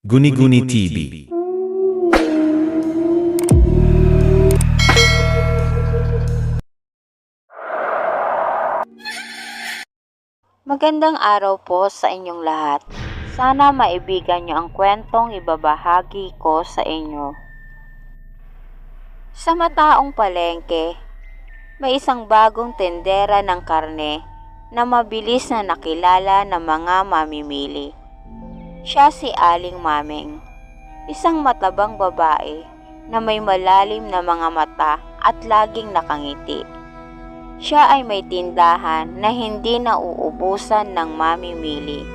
Guni-Guni TV. Magandang araw po sa inyong lahat. Sana maibigan niyo ang kwentong ibabahagi ko sa inyo. Sa mataong palengke, may isang bagong tendera ng karne na mabilis na nakilala ng mga mamimili. Siya si Aling Mameng, isang matabang babae na may malalim na mga mata at laging nakangiti. Siya ay may tindahan na hindi nauubusan ng mamimili.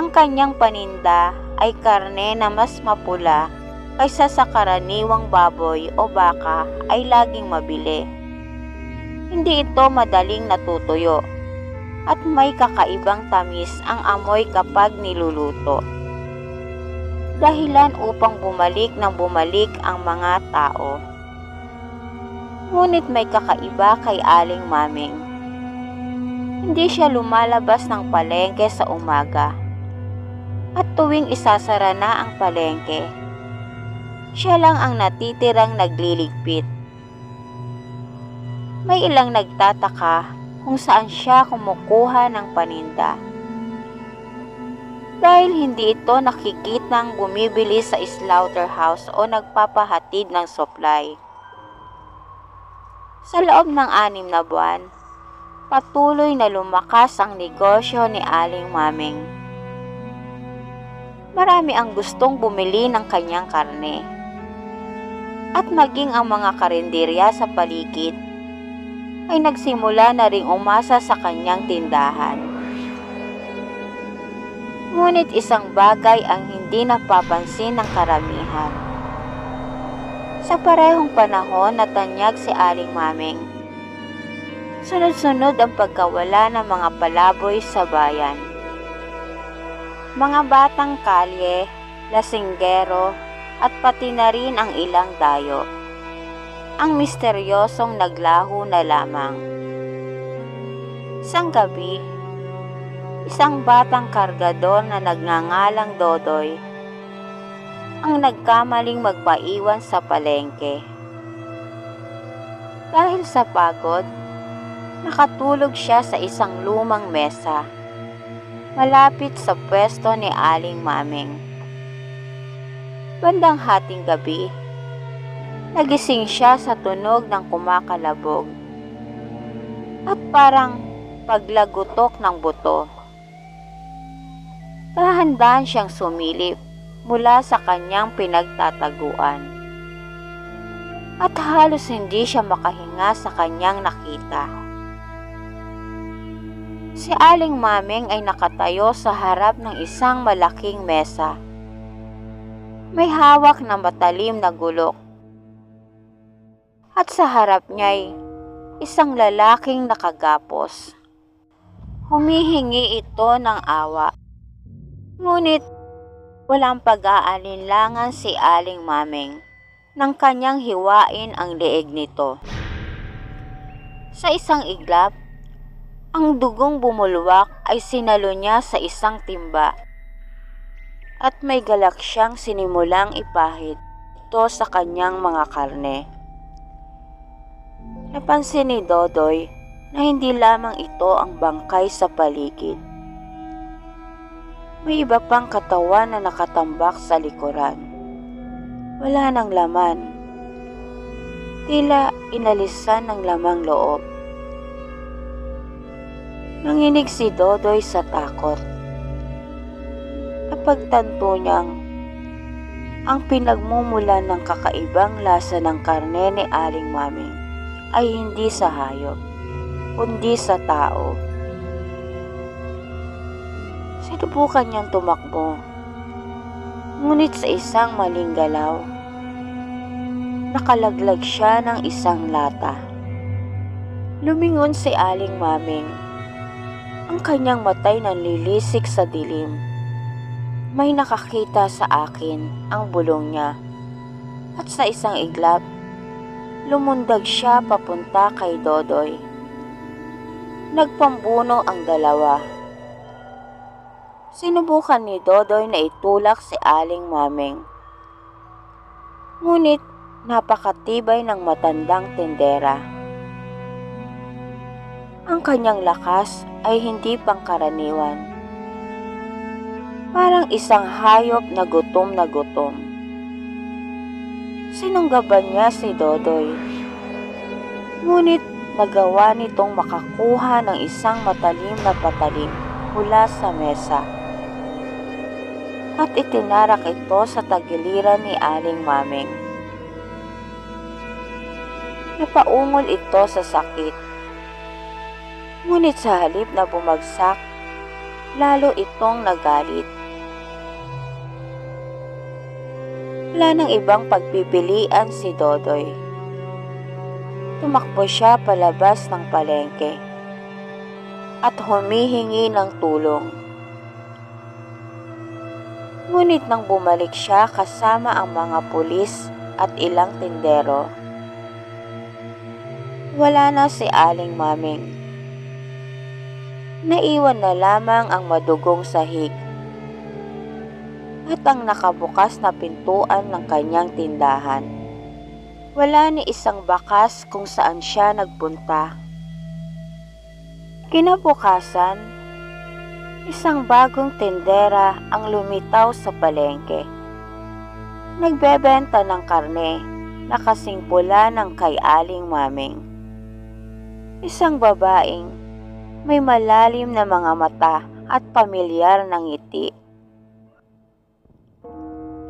Ang kanyang paninda ay karne na mas mapula kaysa sa karaniwang baboy o baka ay laging mabili. Hindi ito madaling natutuyo at may kakaibang tamis ang amoy kapag niluluto. Dahilan upang bumalik ng bumalik ang mga tao. Ngunit may kakaiba kay Aling Maming. Hindi siya lumalabas ng palengke sa umaga. At tuwing isasara na ang palengke, siya lang ang natitirang nagliligpit. May ilang nagtataka kung saan siya kumukuha ng paninda. Dahil hindi ito nakikitang bumibili sa slaughterhouse o nagpapahatid ng supply. Sa loob ng anim na buwan, patuloy na lumakas ang negosyo ni Aling Maming. Marami ang gustong bumili ng kanyang karne. At maging ang mga karinderya sa paligid ay nagsimula na ring umasa sa kanyang tindahan. Ngunit isang bagay ang hindi napapansin ng karamihan. Sa parehong panahon na tanyag si Aling Maming. Sunod-sunod ang pagkawala ng mga palaboy sa bayan. Mga batang kalye, lasinggero, at pati na rin ang ilang dayo. Ang misteryosong naglaho na lamang. Isang gabi, isang batang kargador na nagngangalang Dodoy ang nagkamaling magpaiwan sa palengke. Dahil sa pagod, nakatulog siya sa isang lumang mesa, malapit sa pwesto ni Aling Maming. Bandang hating gabi, nagising siya sa tunog ng kumakalabog at parang paglagutok ng buto. Dahan-dahan siyang sumilip mula sa kanyang pinagtataguan. At halos hindi siya makahinga sa kanyang nakita. Si Aling Mameng ay nakatayo sa harap ng isang malaking mesa. May hawak na matalim na gulok. At sa harap niya'y isang lalaking nakagapos. Humihingi ito ng awa. Ngunit Walang pag-aalinlangan si Aling Mameng nang kanyang hiwain ang leeg nito. Sa isang iglap, ang dugong bumulwak ay sinalo niya sa isang timba at may galak siyang sinimulang ipahid ito sa kanyang mga karne. Napansin ni Dodoy na hindi lamang ito ang bangkay sa paligid may iba pang katawan na nakatambak sa likuran. Wala nang laman. Tila inalisan ng lamang loob. Nanginig si Dodoy sa takot. Napagtanto niyang ang pinagmumulan ng kakaibang lasa ng karne ni Aling Maming ay hindi sa hayop, kundi sa tao. Sinubukan niyang tumakbo. Ngunit sa isang maling galaw, nakalaglag siya ng isang lata. Lumingon si Aling Maming. Ang kanyang matay nanlilisik sa dilim. May nakakita sa akin ang bulong niya. At sa isang iglap, lumundag siya papunta kay Dodoy. Nagpambuno ang dalawa Sinubukan ni Dodoy na itulak si Aling Maming. Ngunit napakatibay ng matandang tendera. Ang kanyang lakas ay hindi pangkaraniwan. Parang isang hayop na gutom na gutom. Sinunggaban niya si Dodoy. Ngunit nagawa nitong makakuha ng isang matalim na patalim mula sa mesa. At itinarak ito sa tagiliran ni Aling Maming. Napaungol ito sa sakit. Ngunit sa halip na bumagsak, lalo itong nagalit. Wala nang ibang pagpipilian si Dodoy. Tumakbo siya palabas ng palengke at humihingi ng tulong. Ngunit nang bumalik siya kasama ang mga pulis at ilang tindero, wala na si Aling Maming. Naiwan na lamang ang madugong sahig at ang nakabukas na pintuan ng kanyang tindahan. Wala ni isang bakas kung saan siya nagpunta. Kinabukasan, isang bagong tendera ang lumitaw sa palengke. Nagbebenta ng karne na kasing pula ng kay Aling Maming. Isang babaeng may malalim na mga mata at pamilyar na ngiti.